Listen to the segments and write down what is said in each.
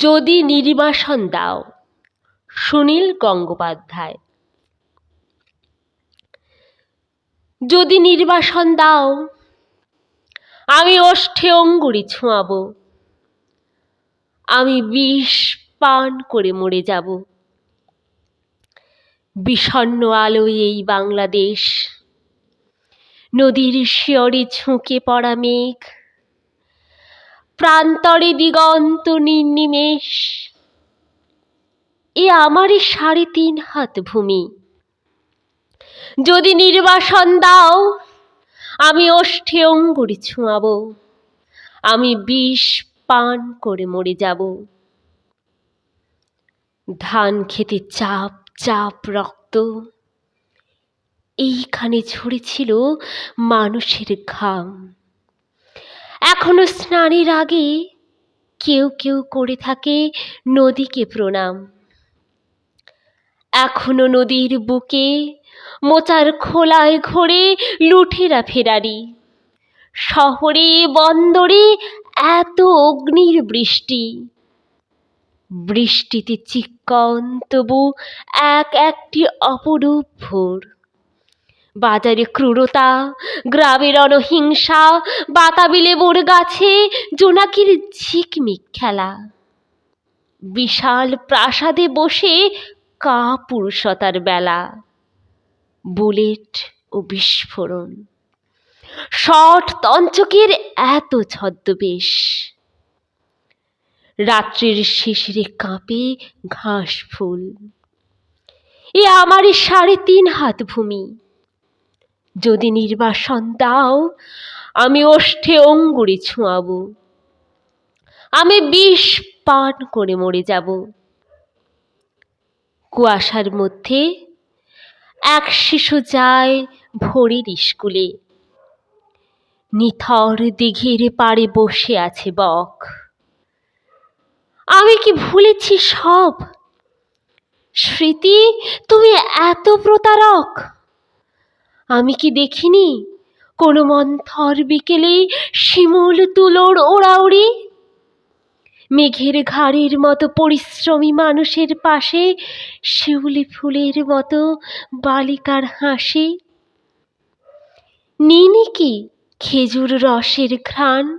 যদি নির্বাসন দাও। সুনীল গঙ্গোপাধ্যায়। যদি নির্বাসন দাও, আমি ওষ্ঠে অঙ্গুরি ছোঁয়াবো। আমি বিষ পান করে মরে যাব। বিষণ্ণ আলোয় এই বাংলাদেশ। নদীর শিয়রে ঝুঁকে পড়া মেঘ। প্রান্তরে দিগন্ত নির্নিমেষ। এ আমারই সাড়ে তিন হাত ভূমি। যদি নির্বাসন দাও, আমি ওষ্ঠে অঙ্গুরি ছোঁয়াবো। আমি বিষ পান করে মরে যাব। ধান খেতে চাপ চাপ রক্ত। এইখানে ঝরেছিল মানুষের ঘাম। এখনও স্নানের আগে কেউ কেউ করে থাকে নদীকে প্রণাম। এখনও নদীর বুকে মোচার খোলায় ঘোরে লুঠেরা ফেরারি। শহরে, বন্দরে এত অগ্নির বৃষ্টি। বৃষ্টিতে চিক্কন তবু এক একটি অপরূপ ভোর। বাজারে ক্রূরতা, গ্রামের অনহিংসা বাতাবি লেবুর গাছে, জোনাকির ঝিকমিক খেলা। বিশাল প্রাসাদে বসে কা পুরুষতার বেলা। বুলেট ও বিস্ফোরণ। শট তঞ্চকের এত ছদ্মবেশ। রাত্রির শিশিরে কাঁপে ঘাস ফুল। এ আমারই সাড়ে তিন হাত ভূমি। যদি নির্বাসন দাও, আমি ওষ্ঠে অঙ্গুরি ছোঁয়াবো। আমি বিষ পান করে মরে যাব। কুয়াশার মধ্যে এক শিশু যায় ভোরের স্কুলে। নিথর দিঘির পাড়ে বসে আছে বক। আমি কি ভুলেছি সব? স্মৃতি, তুমি এত প্রতারক। আমি কি দেখিনি? কোনো মন্থর বিকেলে শিমুল তুলোর ওড়াউড়ি? মেঘের ঘাড়ের মতো পরিশ্রমী মানুষের পাশে শিউলি ফুলের মতো বালিকার হাসি? নিনি কি খেজুর রসের ঘ্রাণ?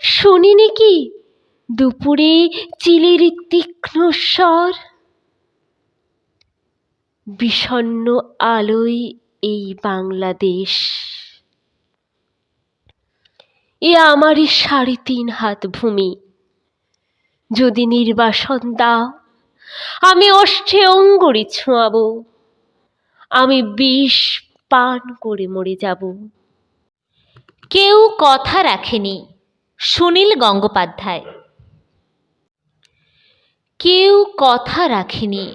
শুনিনি কি দুপুরে চিলের তীক্ষ্ণ স্বর? বিষণ্ণ আলোয় এই বাংলাদেশ। এ আমারই সাড়ে তিন হাত ভূমি। যদি নির্বাসন দাও, আমি ওষ্ঠে অঙ্গুরি ছোঁয়াবো। আমি বিষ পান করে মরে যাব। কেউ কথা রাখেনি সুনীল গঙ্গোপাধ্যায়। কেউ কথা রাখেনি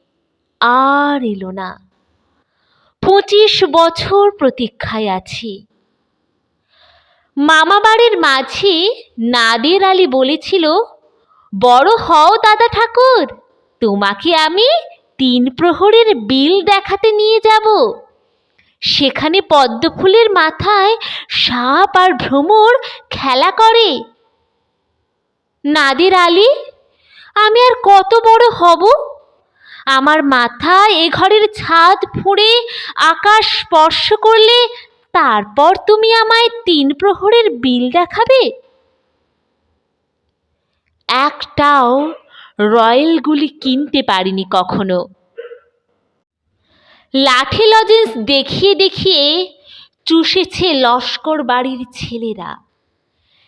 আর এলো না। পঁচিশ বছর প্রতীক্ষায় আছি। মামাবাড়ির মাঝি নাদের আলী বলেছিল, বড় হও দাদা ঠাকুর, তোমাকে আমি তিন প্রহরের বিল দেখাতে নিয়ে যাব। সেখানে পদ্মফুলের মাথায় সাপ আর ভ্রমর খেলা করে। নাদের আলী, আমি আর কত বড় হব? আমার মাথা এ ঘরের ছাদ ফুঁড়ে আকাশ স্পর্শ করলে তারপর তুমি আমায় তিন প্রহরের বিল দেখাবে? একটাও রয়্যালগুলি কিনতে পারিনি কখনো। লাঠি লজেন্স দেখিয়ে দেখিয়ে চুষেছে লস্কর বাড়ির ছেলেরা।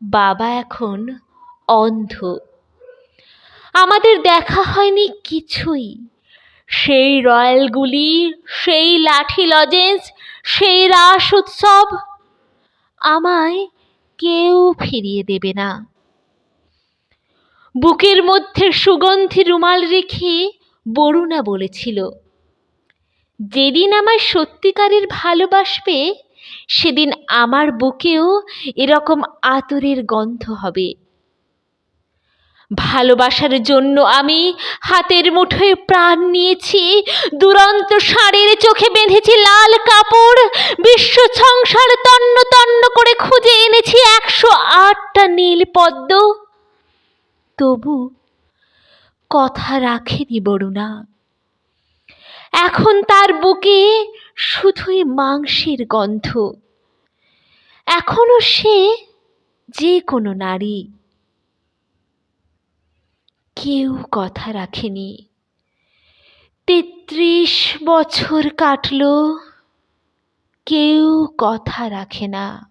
বাবা এখন অন্ধ। আমাদের দেখা হয়নি কিছুই। সেই রয়্যালগুলি সেই লাঠি লজেন্স, সেই রাস উৎসব আমায় কেউ ফিরিয়ে দেবে না। বুকের মধ্যে সুগন্ধি রুমাল রেখে বরুণা বলেছিল, যেদিন আমায় সত্যিকারের ভালোবাসবে সেদিন আমার বুকেও এরকম আতরের গন্ধ হবে। ভালোবাসার জন্য আমি হাতের মুঠোয় প্রাণ নিয়েছি, দুরন্ত ষাঁড়ের চোখে বেঁধেছি লাল কাপড়, বিশ্ব সংসার তন্ন তন্ন করে খুঁজে এনেছি একশো আটটা নীল পদ্ম। তবু কথা রাখেনি বরুণা। এখন তার বুকে শুধুই মাংসের গন্ধ। এখনও সে যে কোনো নারী। কেউ কথা রাখেনি। তেত্রিশ বছর কাটল, কেউ কথা রাখে না।